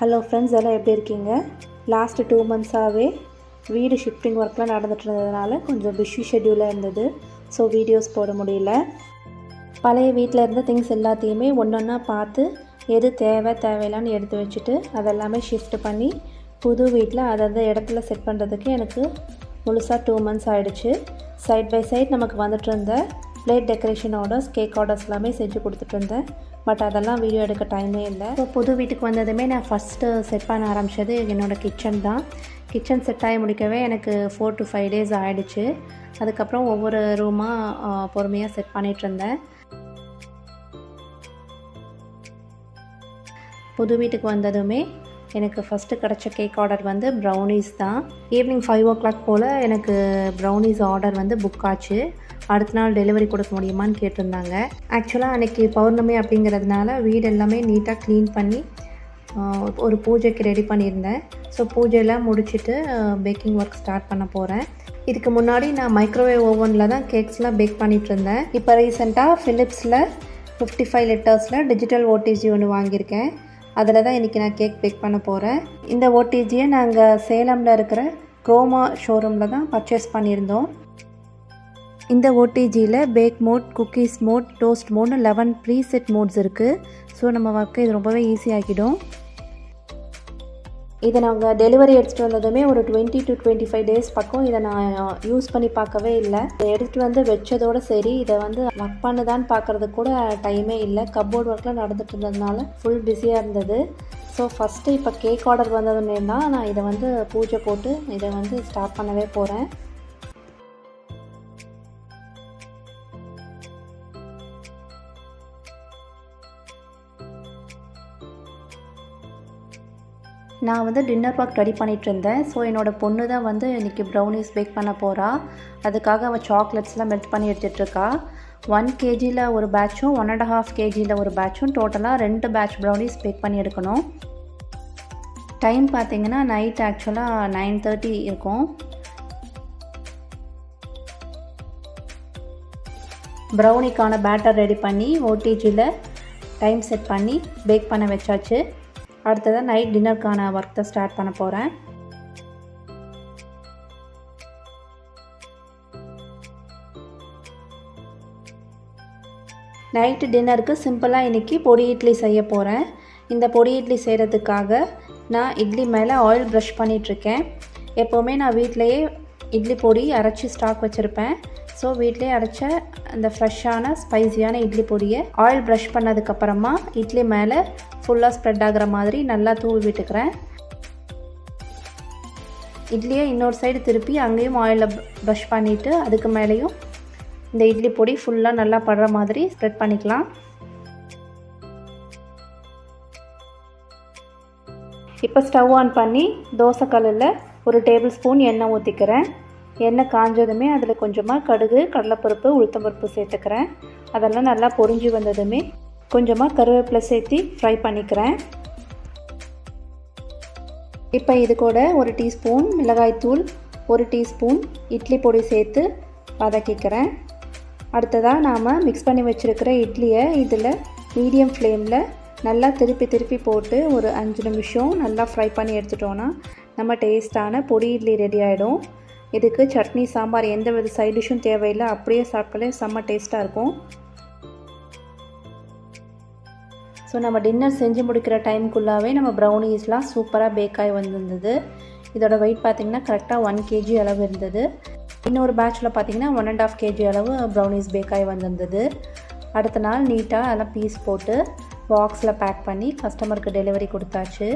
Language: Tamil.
ஹலோ ஃப்ரெண்ட்ஸ் எல்லாம் எப்படி இருக்கீங்க? லாஸ்ட்டு டூ மந்த்ஸாகவே வீடு ஷிஃப்டிங் ஒர்க்லாம் நடந்துட்டு இருந்ததுனால கொஞ்சம் பிஸி ஷெட்யூலாக இருந்தது. ஸோ வீடியோஸ் போட முடியல. பழைய வீட்டில் இருந்த திங்ஸ் எல்லாத்தையுமே ஒன்று ஒன்றா பார்த்து எது தேவை தேவையில்லான்னு எடுத்து வச்சுட்டு அதெல்லாமே ஷிஃப்ட் பண்ணி புது வீட்டில் அதை இடத்துல செட் பண்ணுறதுக்கு எனக்கு முழுசாக டூ மந்த்ஸ் ஆகிடுச்சு சைட் பை சைட் நமக்கு வந்துட்டு இருந்த plate decoration orders cake orders எல்லாமே செஞ்சு கொடுத்துட்டு இருந்தேன். பட் அதெல்லாம் வீடியோ எடுக்க டைமே இல்லை. ஸோ புது வீட்டுக்கு வந்ததுமே நான் ஃபஸ்ட்டு செட் பண்ண ஆரம்பித்தது என்னோடய கிச்சன் தான். கிச்சன் செட் ஆகி முடிக்கவே எனக்கு ஃபோர் டு ஃபைவ் டேஸ் ஆகிடுச்சு அதுக்கப்புறம் ஒவ்வொரு ரூமாக பொறுமையாக செட் பண்ணிகிட்டு இருந்தேன். புது வீட்டுக்கு வந்ததுமே எனக்கு ஃபஸ்ட்டு கிடச்ச கேக் ஆர்டர் வந்து ப்ரௌனீஸ் தான். ஈவினிங் ஃபைவ் ஓ கிளாக் போல் எனக்கு ப்ரௌனீஸ் ஆர்டர் வந்து புக் ஆச்சு. அடுத்த நாள் டெலிவரி கொடுக்க முடியுமான்னு கேட்டிருந்தாங்க. ஆக்சுவலாக அன்றைக்கி பௌர்ணமி அப்படிங்கிறதுனால வீடு எல்லாமே நீட்டாக க்ளீன் பண்ணி ஒரு பூஜைக்கு ரெடி பண்ணியிருந்தேன். ஸோ பூஜையெல்லாம் முடிச்சுட்டு பேக்கிங் ஒர்க் ஸ்டார்ட் பண்ண போகிறேன் இதுக்கு முன்னாடி நான் மைக்ரோவேவ் ஓவனில் தான் கேக்ஸ்லாம் பேக் பண்ணிகிட்டு இருந்தேன். இப்போ ரீசெண்டாக ஃபிலிப்ஸில் ஃபிஃப்டி ஃபைவ் லிட்டர்ஸில் டிஜிட்டல் ஓடிஜி ஒன்று வாங்கியிருக்கேன். அதில் தான் இன்றைக்கி நான் கேக் பேக் பண்ண போகிறேன் இந்த ஓடிஜியை நாங்கள் சேலமில் இருக்கிற குரோமா ஷோரூமில் தான் பர்ச்சேஸ் பண்ணியிருந்தோம். இந்த ஓடிஜியில் bake mode cookies mode toast மோட்னு eleven preset modes இருக்குது ஸோ நம்ம ஒர்க்கை இது ரொம்பவே ஈஸியாகிடும் இதை நாங்கள் டெலிவரி எடுத்துகிட்டு வந்ததுமே ஒரு twenty two twenty five days பக்கம் இதை நான் uh, யூஸ் பண்ணி பார்க்கவே இல்லை. இதை எடுத்துகிட்டு வந்து வச்சதோடு சரி இதை வந்து ஒர்க் பண்ணுதான்னு பார்க்குறதுக்கு கூட டைமே இல்லை. கப்போர்ட் ஒர்க்கில் நடந்துட்டு இருந்ததுனால ஃபுல் பிஸியாக இருந்தது. ஸோ ஃபஸ்ட்டு இப்போ கேக் ஆர்டர் வந்ததுமே நான் இதை வந்து பூஜை போட்டு இதை வந்து ஸ்டார்ட் பண்ணவே போகிறேன் நான் வந்து டின்னர் பாக் ரெடி பண்ணிகிட்டு இருந்தேன் ஸோ என்னோடய பொண்ணு தான் வந்து இன்றைக்கி ப்ரௌனிஸ் பேக் பண்ண போகிறா அதுக்காக அவள் சாக்லேட்ஸ்லாம் மெல்ட் பண்ணி எடுத்துகிட்ருக்கா ஒன் கேஜியில் ஒரு பேட்சும் ஒன் அண்ட் ஹாஃப் கேஜியில் ஒரு பேட்சும் டோட்டலாக ரெண்டு பேட்ச் ப்ரௌனிஸ் பேக் பண்ணி எடுக்கணும். டைம் பார்த்தீங்கன்னா நைட் ஆக்சுவலாக நைன் தேர்ட்டி இருக்கும். ப்ரௌனிக்கான பேட்டர் ரெடி பண்ணி ஓடிஜியில் டைம் செட் பண்ணி பேக் பண்ண வச்சாச்சு. அடுத்ததாக நைட் டின்னருக்கான ஒர்க்கை ஸ்டார்ட் பண்ண போகிறேன் நைட்டு டின்னருக்கு சிம்பிளாக இன்றைக்கி பொடி இட்லி செய்ய போகிறேன் இந்த பொடி இட்லி செய்கிறதுக்காக நான் இட்லி மேலே ஆயில் ப்ரஷ் பண்ணிகிட்ருக்கேன் எப்போவுமே நான் வீட்டிலையே இட்லி பொடி அரைச்சி ஸ்டாக் வச்சுருப்பேன். ஸோ வீட்டிலே அடைச்ச அந்த ஃப்ரெஷ்ஷான ஸ்பைசியான இட்லி பொடியை ஆயில் ப்ரஷ் பண்ணதுக்கப்புறமா இட்லி மேலே ஃபுல்லாக ஸ்ப்ரெட் ஆகிற மாதிரி நல்லா தூவி விட்டுக்கிறேன். இட்லியை இன்னொரு சைடு திருப்பி அங்கேயும் ஆயிலில் ப்ரஷ் பண்ணிவிட்டு அதுக்கு மேலேயும் இந்த இட்லி பொடி ஃபுல்லாக நல்லா படுற மாதிரி ஸ்ப்ரெட் பண்ணிக்கலாம். இப்போ ஸ்டவ் ஆன் பண்ணி தோசைக்கல்லில் ஒரு டேபிள் ஸ்பூன் எண்ணெய் ஊற்றிக்கிறேன் எண்ணெய் காஞ்சதுமே அதில் கொஞ்சமாக கடுகு கடலைப்பருப்பு உளுத்தம்பருப்பு சேர்த்துக்கிறேன். அதெல்லாம் நல்லா பொரிஞ்சு வந்ததுமே கொஞ்சமாக கருவேப்பிலை சேர்த்து ஃப்ரை பண்ணிக்கிறேன். இப்போ இது கூட ஒரு டீஸ்பூன் மிளகாய்த்தூள் ஒரு டீஸ்பூன் இட்லி பொடி சேர்த்து வதக்கிக்கிறேன். அடுத்ததாக நாம் மிக்ஸ் பண்ணி வச்சுருக்கிற இட்லியை இதில் மீடியம் ஃப்ளேமில் நல்லா திருப்பி திருப்பி போட்டு ஒரு அஞ்சு நிமிஷம் நல்லா ஃப்ரை பண்ணி எடுத்துட்டோன்னா நம்ம டேஸ்ட்டான பொடி இட்லி ரெடி ஆகிடும் இதுக்கு சட்னி சாம்பார் எந்த வித சைட் டிஷ்ஷும் தேவையில்லை. அப்படியே சாப்பிட்டாலே செம்ம டேஸ்ட்டாக இருக்கும். ஸோ நம்ம டின்னர் செஞ்சு முடிக்கிற டைமுக்குள்ளாவே நம்ம ப்ரௌனீஸ்லாம் சூப்பராக பேக் ஆகி வந்திருந்தது. இதோட வெயிட் பார்த்திங்கன்னா கரெக்டாக ஒன் கேஜி அளவு இருந்தது. இன்னொரு பேட்சில் பார்த்திங்கன்னா ஒன் அண்ட் ஆஃப் கேஜி அளவு ப்ரௌனீஸ் பேக் ஆகி வந்திருந்தது. அடுத்த நாள் நீட்டாக அதெல்லாம் பீஸ் போட்டு பாக்ஸில் பேக் பண்ணி கஸ்டமருக்கு டெலிவரி கொடுத்தாச்சு.